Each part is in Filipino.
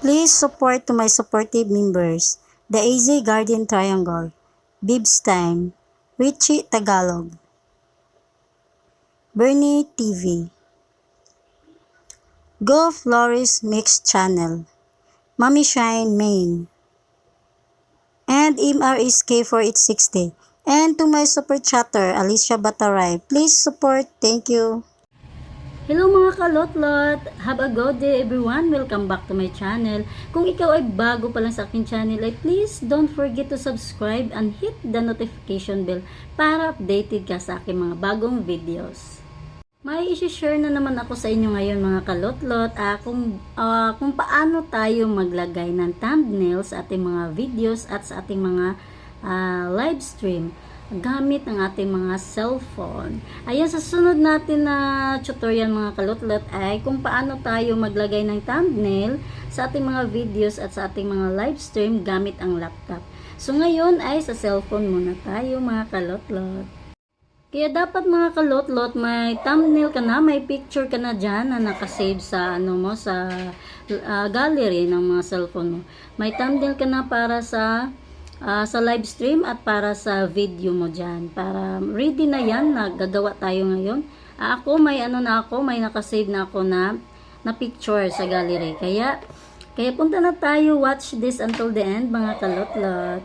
Please support to my supportive members, the AZ Guardian Triangle, Bibs Time, Richie Tagalog, Bernie TV, Go Flores Mix Channel, Mommy Shine Main, and MRSK 4860. And to my super chatter, Alicia Bataray, please support. Thank you. Hello mga kalotlot! Have a good day everyone! Welcome back to my channel. Kung ikaw ay bago pa lang sa aking channel, ay please don't forget to subscribe and hit the notification bell para updated ka sa aking mga bagong videos. May isi-share na naman ako sa inyo ngayon mga kalotlot ah, kung, ah, kung paano tayo maglagay ng thumbnails sa ating mga videos at sa ating mga ah, live stream gamit ang ating mga cellphone. Ayan, sa sunod natin na tutorial mga kalutlot ay kung paano tayo maglagay ng thumbnail sa ating mga videos at sa ating mga live stream gamit ang laptop. So ngayon ay sa cellphone muna tayo mga kalutlot. Kaya dapat mga kalotlot, may thumbnail ka na, may picture ka na dyan na nakasave sa ano mo sa ah, gallery ng mga cellphone mo. May thumbnail ka na para sa ah, sa live stream at para sa video mo dyan. Para ready na yan, na gagawa tayo ngayon. Ah, ako, may ano na ako, may nakasave na ako na, na picture sa gallery. Kaya, kaya punta na tayo, watch this until the end, mga kalotlot.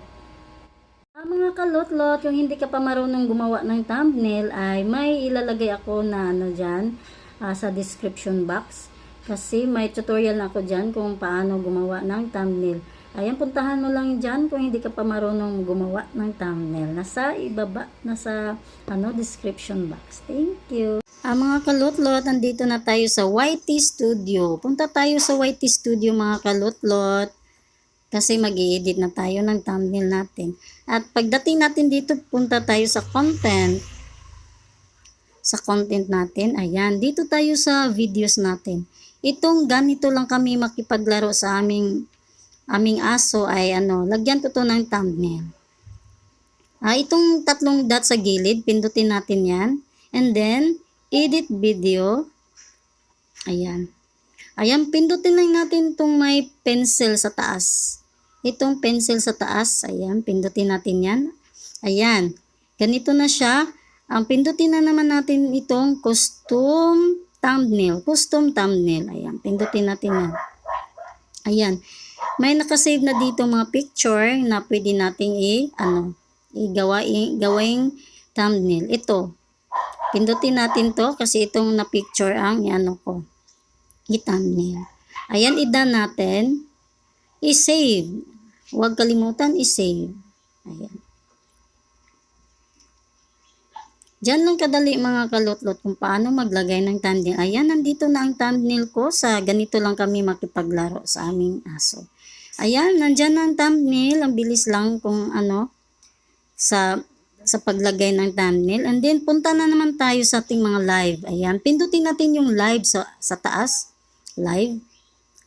Ah, mga kalotlot, yung hindi ka pa marunong gumawa ng thumbnail ay may ilalagay ako na ano dyan ah, sa description box. Kasi may tutorial na ako dyan kung paano gumawa ng thumbnail. Ayan, puntahan mo lang dyan kung hindi ka pa marunong gumawa ng thumbnail. Nasa ibaba, nasa ano, description box. Thank you. Ah, mga kalutlot, nandito na tayo sa YT Studio. Punta tayo sa YT Studio mga kalutlot. Kasi mag edit na tayo ng thumbnail natin. At pagdating natin dito, punta tayo sa content. Sa content natin, ayan, dito tayo sa videos natin. Itong ganito lang kami makipaglaro sa aming aming aso ay ano, lagyan ko to ng thumbnail. Ah, itong tatlong dot sa gilid, pindutin natin yan. And then, edit video. Ayan. Ayan, pindutin lang natin itong may pencil sa taas. Itong pencil sa taas, ayan, pindutin natin yan. Ayan, ganito na siya. Ang pindutin na naman natin itong custom thumbnail. Custom thumbnail, ayan, pindutin natin yan. Ayan, may nakasave na dito mga picture na pwede nating i, ano, igawa, gawing thumbnail. Ito, pindutin natin to kasi itong na picture ang ano ko, i-thumbnail. Ayan, idan natin, i-save. Huwag kalimutan i-save. Ayan. Diyan lang kadali mga kalutlot kung paano maglagay ng thumbnail. Ayan, nandito na ang thumbnail ko sa ganito lang kami makipaglaro sa aming aso. Ayan, nandyan na ang thumbnail. Ang bilis lang kung ano sa sa paglagay ng thumbnail. And then, punta na naman tayo sa ating mga live. Ayan, pindutin natin yung live sa, sa taas. Live.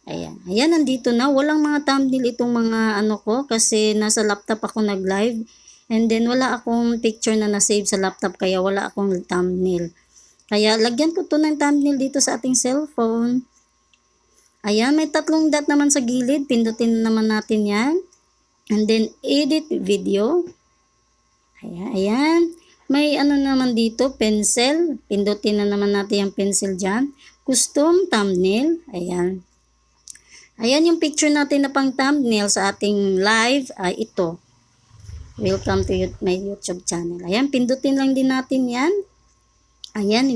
Ayan. Ayan, nandito na. Walang mga thumbnail itong mga ano ko kasi nasa laptop ako nag-live. And then, wala akong picture na na-save sa laptop kaya wala akong thumbnail. Kaya, lagyan ko to ng thumbnail dito sa ating cellphone. Ayan, may tatlong dot naman sa gilid. Pindutin naman natin yan. And then, edit video. Ayan, ayan. May ano naman dito, pencil. Pindutin na naman natin yung pencil dyan. Custom thumbnail. Ayan. Ayan yung picture natin na pang thumbnail sa ating live ay ito. Welcome to you- my YouTube channel. Ayan, pindutin lang din natin yan. Ayan,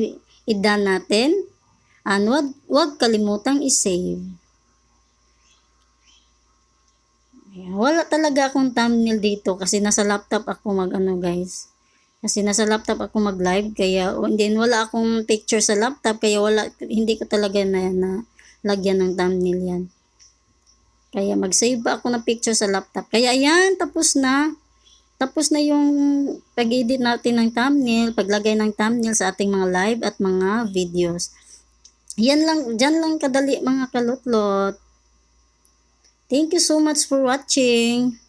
i-done natin. And wag, wag kalimutang i-save. Ayan, wala talaga akong thumbnail dito kasi nasa laptop ako mag ano guys. Kasi nasa laptop ako mag-live kaya and then wala akong picture sa laptop kaya wala hindi ko talaga na, na lagyan ng thumbnail yan. Kaya mag-save ako ng picture sa laptop. Kaya ayan, tapos na. Tapos na yung pag-edit natin ng thumbnail, paglagay ng thumbnail sa ating mga live at mga videos. Yan lang, dyan lang kadali mga kalutlot. Thank you so much for watching.